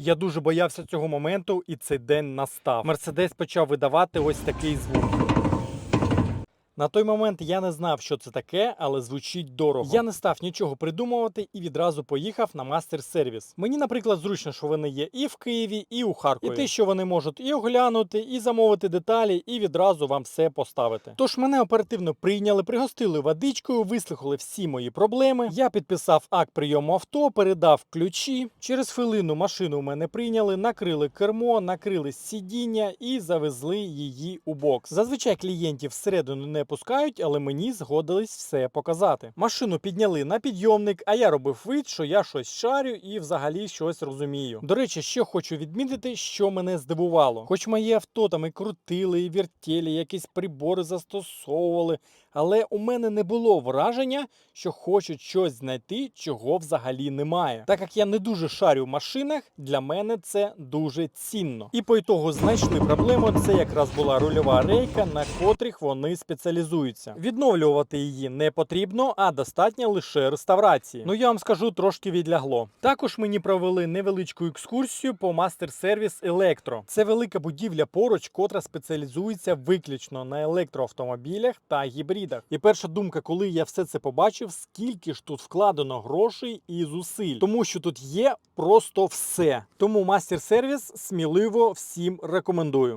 Я дуже боявся цього моменту, і цей день настав. Мерседес почав видавати ось такий звук. На той момент я не знав, що це таке, але звучить дорого. Я не став нічого придумувати і відразу поїхав на мастер-сервіс. Мені, наприклад, зручно, що вони є і в Києві, і у Харкові. І те, що вони можуть і оглянути, і замовити деталі, і відразу вам все поставити. Тож мене оперативно прийняли, пригостили водичкою, вислухали всі мої проблеми. Я підписав акт прийому авто, передав ключі. Через хвилину машину у мене прийняли, накрили кермо, накрили сидіння і завезли її у бокс. Зазвичай клієнтів всередину не пускають, але мені згодились все показати. Машину підняли на підйомник, а я робив вид, що я щось шарю і взагалі щось розумію. До речі, ще хочу відмітити, що мене здивувало. Хоч моє авто там і крутили, і вертіли, якісь прибори застосовували, але у мене не було враження, що хочуть щось знайти, чого взагалі немає. Так як я не дуже шарю в машинах, для мене це дуже цінно. І по ітогу знайшли проблему. Це якраз була рульова рейка, на котрих вони спеціалізуються. Відновлювати її не потрібно, а достатньо лише реставрації. Ну я вам скажу, трошки відлягло. Також мені провели невеличку екскурсію по мастер-сервіс Електро. Це велика будівля поруч, котра спеціалізується виключно на електроавтомобілях та гібридах. І перша думка, коли я все це побачив, скільки ж тут вкладено грошей і зусиль, тому що тут є просто все. Тому мастер-сервіс сміливо всім рекомендую.